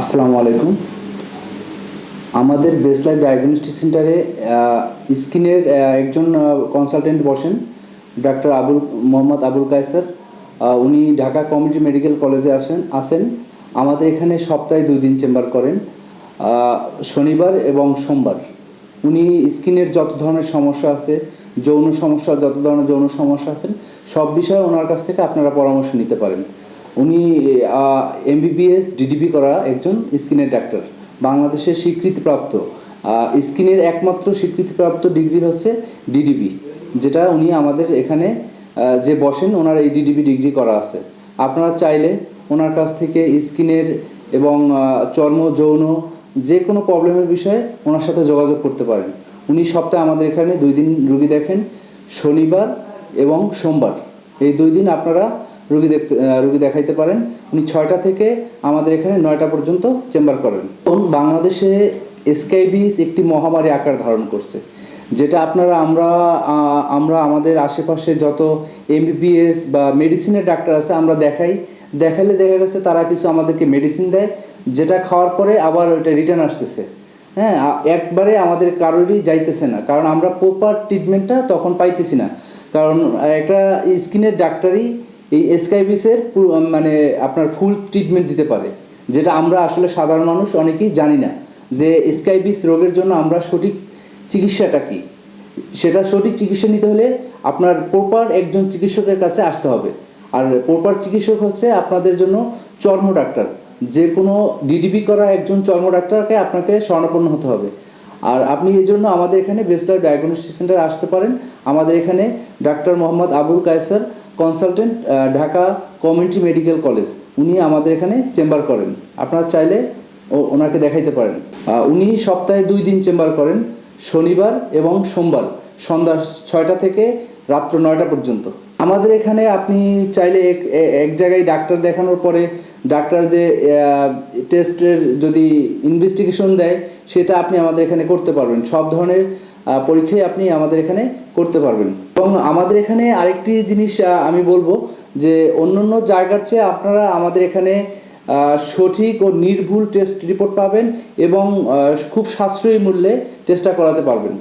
আসসালামু আলাইকুম। আমাদের বেস্ট লাইফ ডায়াগনস্টিক সেন্টারে স্কিনের একজন কনসালটেন্ট বসেন, ডাক্তার আবুল, মোহাম্মদ আবুল কায়সার। উনি ঢাকা কমিউনিটি মেডিকেল কলেজে আসেন আসেন। আমাদের এখানে সপ্তাহে দুই দিন চেম্বার করেন শনিবার এবং সোমবার। উনি স্কিনের যত ধরনের সমস্যা আছে, যৌন সমস্যা, যত ধরনের যৌন সমস্যা আছেন সব বিষয়ে ওনার কাছ থেকে আপনারা পরামর্শ নিতে পারেন। উনি এমবিবিএস ডিডিপি করা একজন স্কিনের ডাক্তার। বাংলাদেশের স্বীকৃতিপ্রাপ্ত। স্কিনের একমাত্র স্বীকৃতিপ্রাপ্ত ডিগ্রি হচ্ছে ডিডিবি যেটা উনি আমাদের এখানে যে বসেন, ওনার এই ডিডিবি ডিগ্রি করা আছে। আপনারা চাইলে ওনার কাছ থেকে স্কিনের এবং চর্ম, যৌন যে কোনো প্রবলেমের বিষয়ে ওনার সাথে যোগাযোগ করতে পারেন। উনি সপ্তাহে আমাদের এখানে দুই দিন রুগী দেখেন, শনিবার এবং সোমবার। এই দুই দিন আপনারা রুগী দেখতে রুগী দেখাইতে পারেন। উনি ছয়টা থেকে আমাদের এখানে নয়টা পর্যন্ত চেম্বার করেন। বাংলাদেশে এসকাইবিস একটি মহামারী আকার ধারণ করছে, যেটা আপনারা, আমরা আমরা আমাদের আশেপাশে যত এমবিবিএস বা মেডিসিনের ডাক্তার আছে, আমরা দেখাই। দেখালে দেখা গেছে তারা কিছু আমাদেরকে মেডিসিন দেয়, যেটা খাওয়ার পরে আবার ওটা রিটার্ন আসতেছে। হ্যাঁ একবারে আমাদের কারোরই যাইতেছে না, কারণ আমরা প্রপার ট্রিটমেন্টটা তখন পাইতেছি না। কারণ একটা স্কিনের ডাক্তারই এই এসকাইবিসের মানে আপনার ফুল ট্রিটমেন্ট দিতে পারে। যেটা আমরা আসলে সাধারণ মানুষ অনেকেই জানি না যে স্কাইবিস রোগের জন্য আমরা সঠিক চিকিৎসাটা কী। সেটা সঠিক চিকিৎসা নিতে হলে আপনার প্রপার একজন চিকিৎসকের কাছে আসতে হবে। আর প্রপার চিকিৎসক হচ্ছে আপনাদের জন্য চর্ম ডাক্তার। যে কোনো ডিডিবি করা একজন চর্ম ডাক্তারকে আপনাকে স্বর্ণাপন্ন হতে হবে। আর আপনি এই জন্য আমাদের এখানে বেস্ট লাইফ ডায়াগনস্টিক সেন্টারে আসতে পারেন। আমাদের এখানে doctor Mohammad Abul Kaiser consultant Dhaka community medical college উনি আমাদের এখানে চেম্বার করেন। আপনারা চাইলে ওনাকে দেখাইতে পারেন। উনি সপ্তাহে দুই দিন চেম্বার করেন, শনিবার এবং সোমবার, সন্ধ্যা ছয়টা থেকে রাত্র নয়টা পর্যন্ত। আমাদের এখানে আপনি চাইলে এক এক জায়গায় ডাক্তার দেখানোর পরে, ডাক্তার যে টেস্টের যদি ইনভেস্টিগেশন দেয়, সেটা আপনি আমাদের এখানে করতে পারবেন। সব ধরনের পরীক্ষাই আপনি আমাদের এখানে করতে পারবেন। এবং আমাদের এখানে আরেকটি জিনিস আমি বলব যে অন্য অন্য জায়গার চেয়ে আপনারা আমাদের এখানে সঠিক ও নির্ভুল টেস্ট রিপোর্ট পাবেন এবং খুব সাশ্রয়ী মূল্যে টেস্টটা করাতে পারবেন।